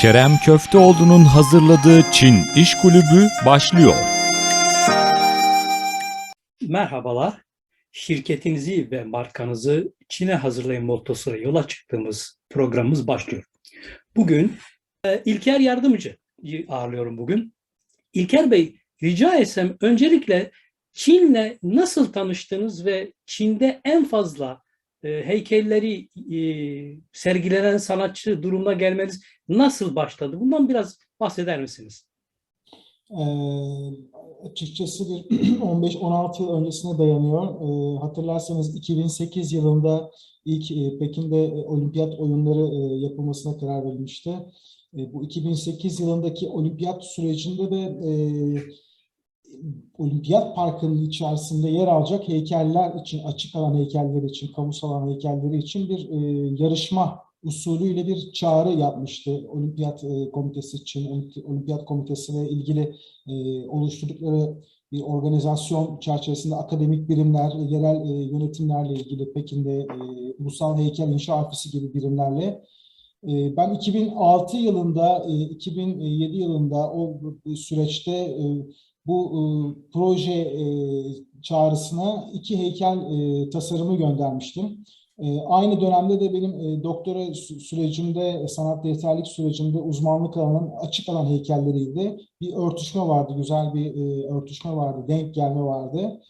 Kerem Köfteoğlu'nun hazırladığı Çin İş Kulübü başlıyor. Merhabalar. Şirketinizi ve markanızı Çin'e hazırlayın mottosuyla yola çıktığımız programımız başlıyor. Bugün e, İlker Yardımcı'yı ağırlıyorum bugün. İlker Bey, rica etsem öncelikle Çin'le nasıl tanıştınız ve Çin'de en fazla e, heykelleri e, sergilenen sanatçı durumuna gelmeniz nasıl başladı? Bundan biraz bahseder misiniz? Ee, açıkçası bir 15-16 yıl öncesine dayanıyor. Ee, hatırlarsanız 2008 yılında ilk e, Pekin'de e, olimpiyat oyunları e, yapılmasına karar verilmişti. E, bu 2008 yılındaki olimpiyat sürecinde de e, olimpiyat parkının içerisinde yer alacak heykeller için, açık alan heykelleri için, kamusal alan heykelleri için bir e, yarışma usulüyle bir çağrı yapmıştı. Olimpiyat e, Komitesi için, Olimpi- Olimpiyat Komitesi ile ilgili e, oluşturdukları bir organizasyon çerçevesinde akademik birimler, yerel e, yönetimlerle ilgili Pekin'de e, Ulusal Heykel İnşa Ofisi gibi birimlerle e, ben 2006 yılında, e, 2007 yılında o süreçte e, bu e, proje e, çağrısına iki heykel e, tasarımı göndermiştim. E, aynı dönemde de benim e, doktora sü- sürecimde, e, sanat yeterlik sürecimde uzmanlık alanım açık alan heykelleriydi. Bir örtüşme vardı, güzel bir e, örtüşme vardı, denk gelme vardı.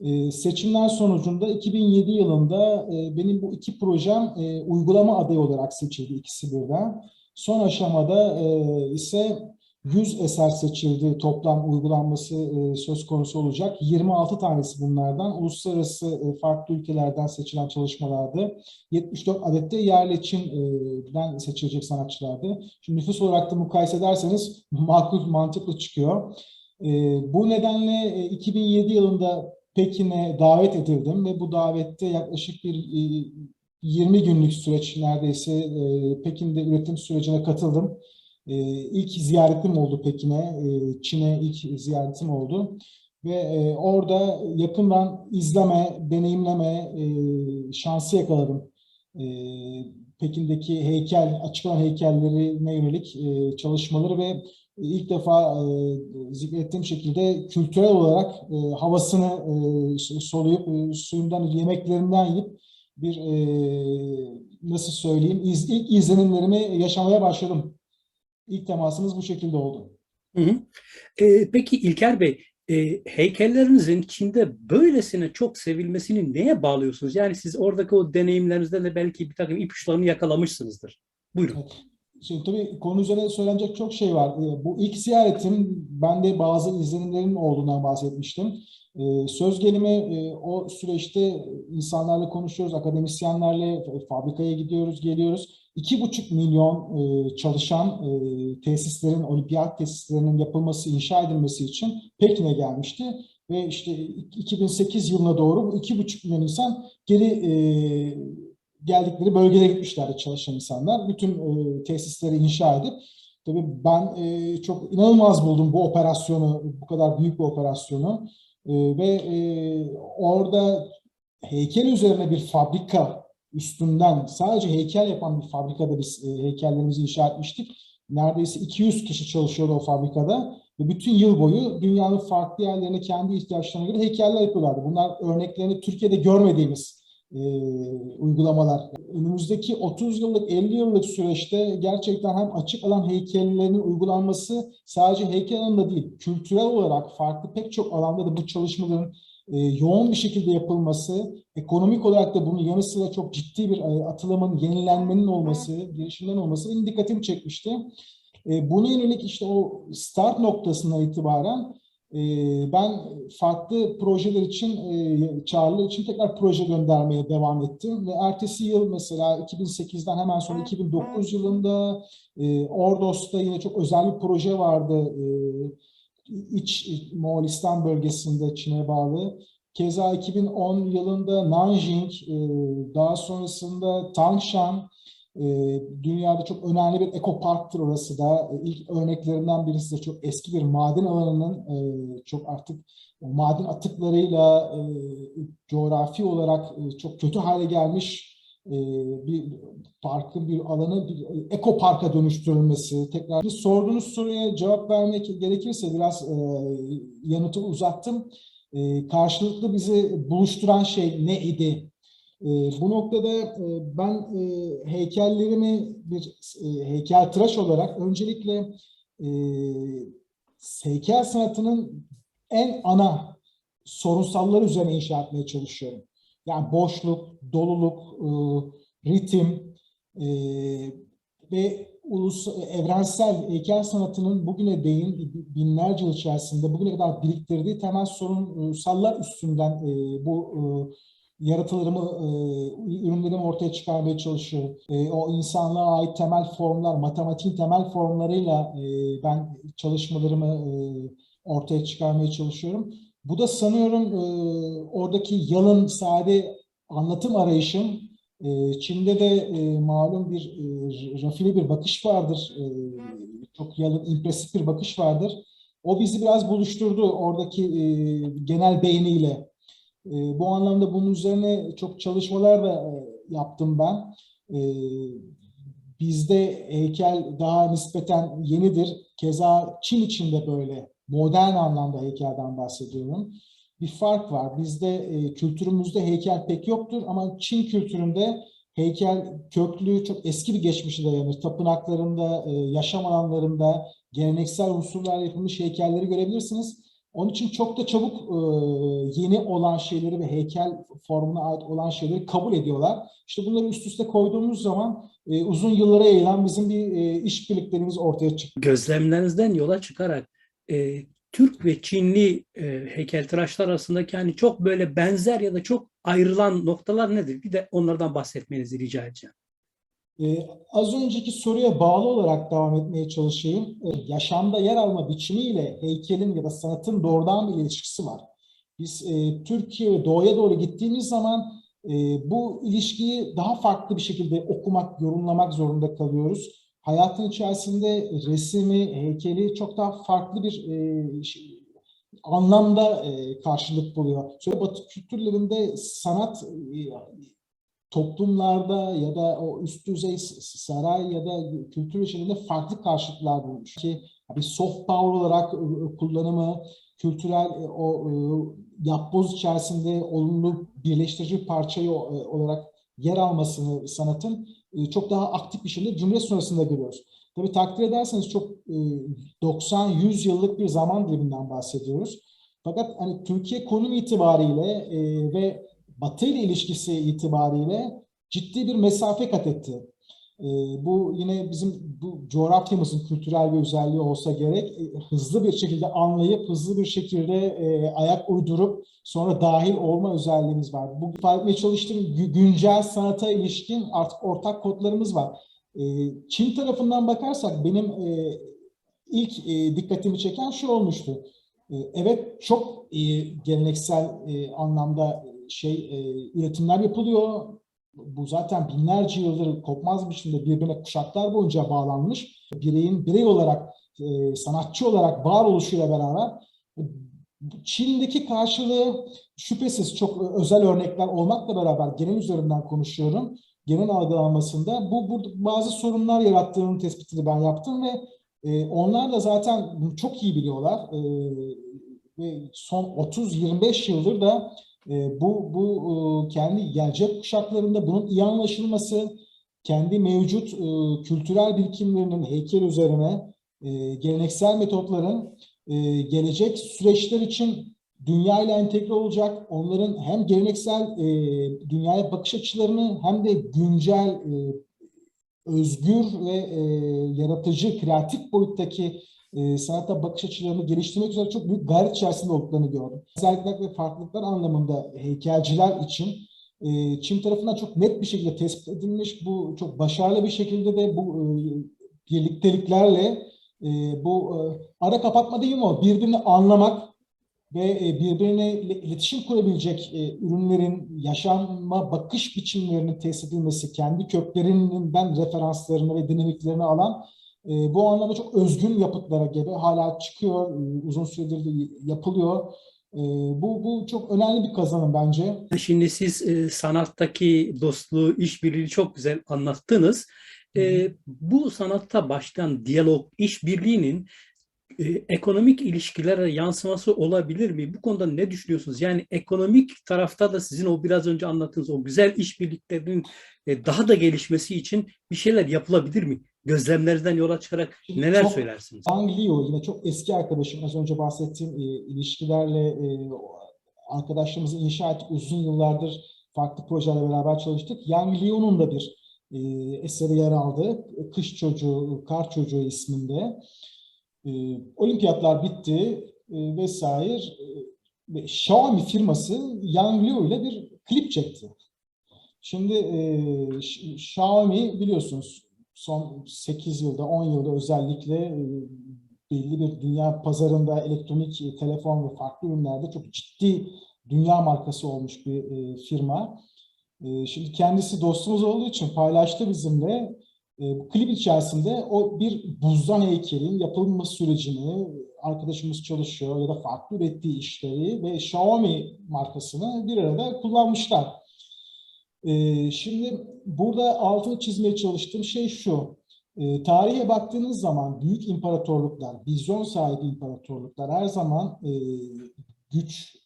E, seçimler sonucunda 2007 yılında e, benim bu iki projem e, uygulama adayı olarak seçildi ikisi birden. Son aşamada e, ise 100 eser seçildi. Toplam uygulanması e, söz konusu olacak. 26 tanesi bunlardan uluslararası e, farklı ülkelerden seçilen çalışmalardı. 74 adet de yerli Çin'den seçilecek sanatçılardı. Şimdi nüfus olarak da mukayese ederseniz makul mantıklı çıkıyor. E, bu nedenle e, 2007 yılında Pekin'e davet edildim ve bu davette yaklaşık bir e, 20 günlük süreç neredeyse e, Pekin'de üretim sürecine katıldım. E, ilk ziyaretim oldu Pekin'e, e, Çin'e ilk ziyaretim oldu. Ve e, orada yakından izleme, deneyimleme e, şansı yakaladım. E, Pekin'deki heykel, açık alan heykellerine yönelik e, çalışmaları ve ilk defa e, zikrettiğim şekilde kültürel olarak e, havasını e, soluyup, e, suyundan, yemeklerinden yiyip bir e, nasıl söyleyeyim, iz, ilk izlenimlerimi yaşamaya başladım. İlk temasımız bu şekilde oldu. Hı hı. E, peki İlker Bey, e, heykellerinizin Çin'de böylesine çok sevilmesini neye bağlıyorsunuz? Yani siz oradaki o deneyimlerinizden de belki bir takım ipuçlarını yakalamışsınızdır. Buyurun. Şimdi tabii konu üzerine söylenecek çok şey var. Ee, Bu ilk ziyaretim, ben de bazı izlenimlerin olduğundan bahsetmiştim. Ee, Söz gelimi e, o süreçte insanlarla konuşuyoruz, akademisyenlerle e, fabrikaya gidiyoruz, geliyoruz. İki buçuk milyon e, çalışan e, tesislerin, olimpiyat tesislerinin yapılması, inşa edilmesi için Pekin'e gelmişti. Ve işte 2008 yılına doğru bu iki buçuk milyon insan geri e, geldikleri bölgelere gitmişlerdi çalışan insanlar. Bütün e, tesisleri inşa edip tabii ben e, çok inanılmaz buldum bu operasyonu, bu kadar büyük bir operasyonu. E, ve e, orada heykel üzerine bir fabrika üstünden sadece heykel yapan bir fabrikada biz e, heykellerimizi inşa etmiştik. Neredeyse 200 kişi çalışıyordu o fabrikada ve bütün yıl boyu dünyanın farklı yerlerine kendi ihtiyaçlarına göre heykeller yapıyorlardı. Bunlar örneklerini Türkiye'de görmediğimiz e, uygulamalar. Önümüzdeki 30 yıllık, 50 yıllık süreçte gerçekten hem açık alan heykellerinin uygulanması sadece heykel alanında değil, kültürel olarak farklı pek çok alanda da bu çalışmaların e, yoğun bir şekilde yapılması, ekonomik olarak da bunun yanı sıra çok ciddi bir e, atılımın, yenilenmenin olması, girişimlerin olması benim dikkatimi çekmişti. E, buna yönelik işte o start noktasından itibaren e, ben farklı projeler için, e, çağrılar için tekrar proje göndermeye devam ettim. Ve ertesi yıl mesela 2008'den hemen sonra 2009 yılında e, Ordos'ta yine çok özel bir proje vardı. E, İç Moğolistan bölgesinde Çin'e bağlı. Keza 2010 yılında Nanjing, e, daha sonrasında Tangshan, e, dünyada çok önemli bir ekoparktır orası da. E, ilk örneklerinden birisi de çok eski bir maden alanının çok artık maden atıklarıyla coğrafi olarak çok kötü hale gelmiş e, bir parkın bir alanı bir ekoparka dönüştürülmesi tekrar sorduğunuz soruya cevap vermek gerekirse biraz e, yanıtı uzattım. E, karşılıklı bizi buluşturan şey neydi? E, bu noktada e, ben e, heykellerimi bir e, heykeltıraş olarak öncelikle e, heykel sanatının en ana sorunsalları üzerine inşa etmeye çalışıyorum. Yani boşluk, doluluk, e, ritim e, ve ulus evrensel heykel sanatının bugüne değin binlerce yıl içerisinde bugüne kadar biriktirdiği temel sorunsallar üstünden e, bu yaratılarımı, ürünlerimi ortaya çıkarmaya çalışıyorum. E, o insanlığa ait temel formlar, matematiğin temel formlarıyla ben çalışmalarımı ortaya çıkarmaya çalışıyorum. Bu da sanıyorum e, oradaki yalın, sade anlatım arayışım. E, Çin'de de e, malum bir e, rafine bir bakış vardır. E, çok yalın, impresif bir bakış vardır. O bizi biraz buluşturdu oradaki e, genel beğeniyle. E, bu anlamda bunun üzerine çok çalışmalar da e, yaptım ben. E, bizde heykel daha nispeten yenidir. Keza Çin içinde böyle modern anlamda heykelden bahsediyorum. Bir fark var. Bizde e, kültürümüzde heykel pek yoktur ama Çin kültüründe heykel köklü, çok eski bir geçmişe dayanır. Tapınaklarında, e, yaşam alanlarında geleneksel unsurlarla yapılmış heykelleri görebilirsiniz. Onun için çok da çabuk e, yeni olan şeyleri ve heykel formuna ait olan şeyleri kabul ediyorlar. İşte bunları üst üste koyduğumuz zaman e, uzun yıllara yayılan bizim bir e, işbirliklerimiz ortaya çıkıyor. Gözlemlerinizden yola çıkarak e, Türk ve Çinli e, heykeltıraşlar arasındaki hani çok böyle benzer ya da çok ayrılan noktalar nedir? Bir de onlardan bahsetmenizi rica edeceğim. Ee, az önceki soruya bağlı olarak devam etmeye çalışayım. Ee, yaşamda yer alma biçimiyle heykelin ya da sanatın doğrudan bir ilişkisi var. Biz e, Türkiye ve doğuya doğru gittiğimiz zaman e, bu ilişkiyi daha farklı bir şekilde okumak, yorumlamak zorunda kalıyoruz. Hayatın içerisinde resmi, heykeli çok daha farklı bir e, şey- anlamda e, karşılık buluyor. Şöyle Batı kültürlerinde sanat e, toplumlarda ya da o üst düzey saray ya da kültür içerisinde farklı karşılıklar bulmuş. Ki bir soft power olarak e, kullanımı, kültürel e, o e, yapboz içerisinde olumlu birleştirici bir parçayı olarak yer almasını sanatın çok daha aktif bir şekilde Cumhuriyet sonrasında görüyoruz. Tabii takdir ederseniz çok e, 90-100 yıllık bir zaman diliminden bahsediyoruz. Fakat hani Türkiye konum itibariyle e, ve Batı ile ilişkisi itibariyle ciddi bir mesafe kat etti. E, bu yine bizim bu coğrafyamızın kültürel bir özelliği olsa gerek e, hızlı bir şekilde anlayıp hızlı bir şekilde e, ayak uydurup sonra dahil olma özelliğimiz var. Bu ifade etmeye çalıştığım gü- güncel sanata ilişkin artık ortak kodlarımız var. E, Çin tarafından bakarsak benim e, ilk e, dikkatimi çeken şu olmuştu. E, evet çok e, geleneksel e, anlamda şey e, üretimler yapılıyor. Bu zaten binlerce yıldır kopmaz bir şekilde birbirine kuşaklar boyunca bağlanmış. Bireyin birey olarak, e, sanatçı olarak varoluşuyla beraber e, Çin'deki karşılığı şüphesiz çok özel örnekler olmakla beraber genel üzerinden konuşuyorum. Genel algılanmasında bu, bu bazı sorunlar yarattığının tespitini ben yaptım ve e, onlar da zaten bunu çok iyi biliyorlar. E, ve son 30-25 yıldır da e, bu bu e, kendi gelecek kuşaklarında bunun iyi anlaşılması, kendi mevcut e, kültürel birikimlerinin heykel üzerine e, geleneksel metotların e, gelecek süreçler için dünya ile entegre olacak, onların hem geleneksel e, dünyaya bakış açılarını hem de güncel e, özgür ve e, yaratıcı, kreatif boyuttaki e, sanata bakış açılarını geliştirmek üzere çok büyük gayret içerisinde olduklarını gördüm. Özellikler ve farklılıklar anlamında heykelciler için e, Çin tarafından çok net bir şekilde tespit edilmiş. Bu çok başarılı bir şekilde de bu e, birlikteliklerle e, bu e, ara kapatma değil mi o? Birbirini anlamak ve e, birbirine ile- iletişim kurabilecek e, ürünlerin yaşanma bakış biçimlerinin tesis edilmesi, kendi köklerinden referanslarını ve dinamiklerini alan e, bu anlamda çok özgün yapıtlara gebe hala çıkıyor, e, uzun süredir de yapılıyor. E, bu, bu çok önemli bir kazanım bence. Şimdi siz e, sanattaki dostluğu, işbirliğini çok güzel anlattınız. E, bu sanatta baştan diyalog, işbirliğinin e, ekonomik ilişkilere yansıması olabilir mi? Bu konuda ne düşünüyorsunuz? Yani ekonomik tarafta da sizin o biraz önce anlattığınız o güzel işbirliklerinin e, daha da gelişmesi için bir şeyler yapılabilir mi? Gözlemlerinizden yola çıkarak Şimdi neler çok- söylersiniz? Yang Liu yine çok eski arkadaşım. Az önce bahsettiğim e, ilişkilerle e, arkadaşlığımızı inşa ettik. Uzun yıllardır farklı projelerle beraber çalıştık. Yang Liu'nun da bir e, eseri yer aldı. Kış Çocuğu, Kar Çocuğu isminde. E, olimpiyatlar bitti e, vesaire. E, Xiaomi firması Yang Liu ile bir klip çekti. Şimdi e, Xiaomi biliyorsunuz son 8 yılda 10 yılda özellikle e, belli bir dünya pazarında elektronik e, telefon ve farklı ürünlerde çok ciddi dünya markası olmuş bir e, firma. Şimdi kendisi dostumuz olduğu için paylaştı bizimle. Bu klip içerisinde o bir buzdan heykelin yapılma sürecini arkadaşımız çalışıyor ya da farklı ürettiği işleri ve Xiaomi markasını bir arada kullanmışlar. Ee, şimdi burada altını çizmeye çalıştığım şey şu. Ee, tarihe baktığınız zaman büyük imparatorluklar, vizyon sahibi imparatorluklar her zaman e, güç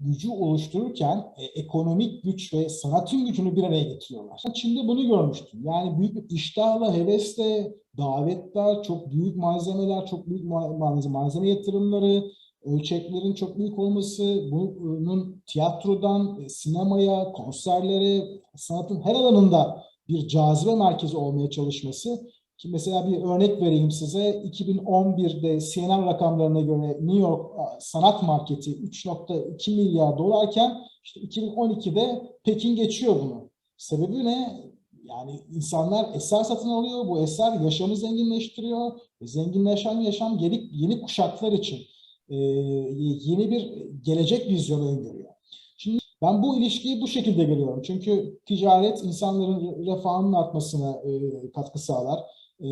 gücü oluştururken e, ekonomik güç ve sanatın gücünü bir araya getiriyorlar. Çin'de bunu görmüştüm. Yani büyük bir iştahla, hevesle, davetler, çok büyük malzemeler, çok büyük ma- malzeme, malzeme yatırımları, ölçeklerin çok büyük olması, bunun tiyatrodan e, sinemaya, konserlere, sanatın her alanında bir cazibe merkezi olmaya çalışması. Ki mesela bir örnek vereyim size. 2011'de CNN rakamlarına göre New York sanat marketi 3.2 milyar dolarken işte 2012'de Pekin geçiyor bunu. Sebebi ne? Yani insanlar eser satın alıyor. Bu eser yaşamı zenginleştiriyor. Zenginleşen yaşam yeni, yeni kuşaklar için e, yeni bir gelecek vizyonu öngörüyor. Şimdi ben bu ilişkiyi bu şekilde görüyorum. Çünkü ticaret insanların refahının artmasına e, katkı sağlar. E,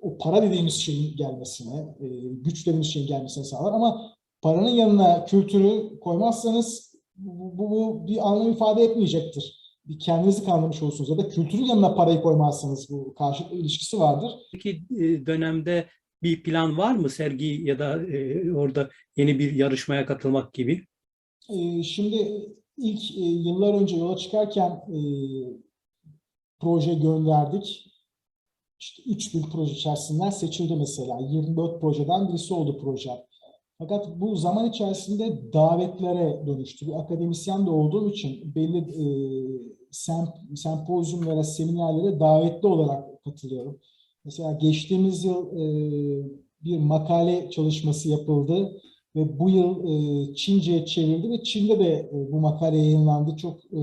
o para dediğimiz şeyin gelmesine, e, güç dediğimiz şeyin gelmesine sağlar. Ama paranın yanına kültürü koymazsanız bu, bu, bir anlam ifade etmeyecektir. Bir kendinizi kandırmış olursunuz ya da kültürün yanına parayı koymazsanız bu karşılıklı ilişkisi vardır. E, dönemde bir plan var mı sergi ya da e, orada yeni bir yarışmaya katılmak gibi? Ee, Şimdi ilk e, yıllar önce yola çıkarken e, proje gönderdik. İşte 3000 proje içerisinden seçildi mesela. 24 projeden birisi oldu proje. Fakat bu zaman içerisinde davetlere dönüştü. Bir akademisyen de olduğum için belli e, semp, sempozyumlara, seminerlere davetli olarak katılıyorum. Mesela geçtiğimiz yıl e, bir makale çalışması yapıldı ve bu yıl e, Çince'ye çevrildi ve Çin'de de e, bu makale yayınlandı. Çok e,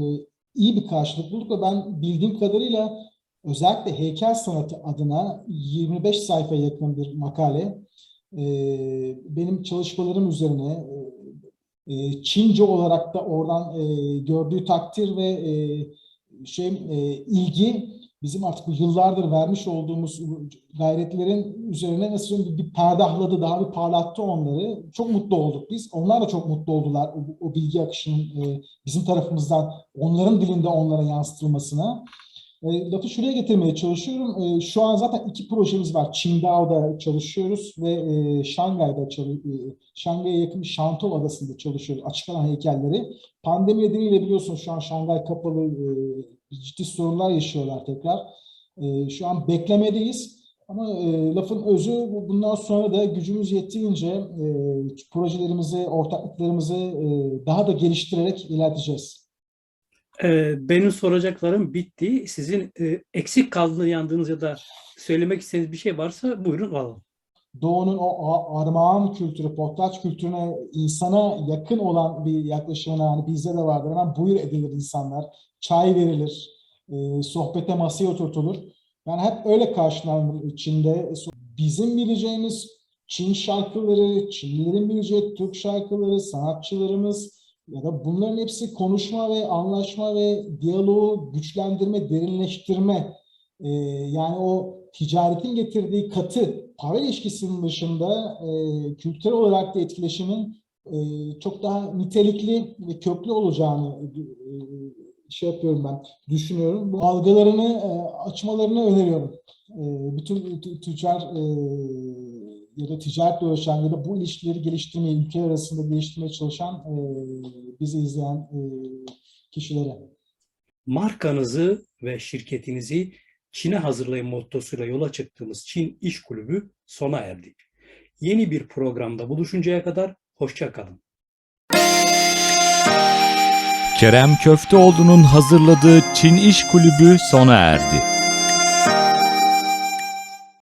iyi bir karşılık bulduk ve ben bildiğim kadarıyla özellikle heykel sanatı adına 25 sayfa yakın bir makale e, benim çalışmalarım üzerine e, Çince olarak da oradan e, gördüğü takdir ve e, şey e, ilgi bizim artık bu yıllardır vermiş olduğumuz gayretlerin üzerine nasıl söyleyeyim bir perdahladı, daha bir parlattı onları. Çok mutlu olduk biz. Onlar da çok mutlu oldular o, o bilgi akışının e, bizim tarafımızdan onların dilinde onlara yansıtılmasına. E, lafı şuraya getirmeye çalışıyorum. E, şu an zaten iki projemiz var. Qingdao'da çalışıyoruz ve e, Şangay'da e, Şangay'a yakın Şantol Adası'nda çalışıyoruz. Açık alan heykelleri. Pandemi nedeniyle biliyorsunuz şu an Şangay kapalı. E, ciddi sorunlar yaşıyorlar tekrar. E, şu an beklemedeyiz. Ama e, lafın özü bu- bundan sonra da gücümüz yettiğince e, projelerimizi, ortaklıklarımızı e, daha da geliştirerek ilerleteceğiz. E, benim soracaklarım bitti. Sizin eksik kaldığını yandığınız ya da söylemek istediğiniz bir şey varsa buyurun alalım. Doğu'nun o armağan kültürü, potraç kültürüne insana yakın olan bir yaklaşımına hani bizde de vardır. Hemen buyur edilir insanlar. Çay verilir, e, sohbete masaya oturtulur. Yani hep öyle karşılanır içinde. Bizim bileceğimiz Çin şarkıları, Çinlilerin bileceği Türk şarkıları, sanatçılarımız ya da bunların hepsi konuşma ve anlaşma ve diyaloğu güçlendirme, derinleştirme e, yani o ticaretin getirdiği katı para ilişkisinin dışında e, kültürel olarak da etkileşimin e, çok daha nitelikli ve köklü olacağını e, şey yapıyorum ben, düşünüyorum. Bu algılarını e, açmalarını öneriyorum. E, bütün tü- tüccar e, ya da ticaretle uğraşan ya da bu ilişkileri geliştirmeye, ülkeler arasında geliştirmeye çalışan e, bizi izleyen e, kişilere. Markanızı ve şirketinizi Çin'e hazırlayın mottosuyla yola çıktığımız Çin İş Kulübü sona erdi. Yeni bir programda buluşuncaya kadar hoşça kalın. Kerem Köfteoğlu'nun hazırladığı Çin İş Kulübü sona erdi.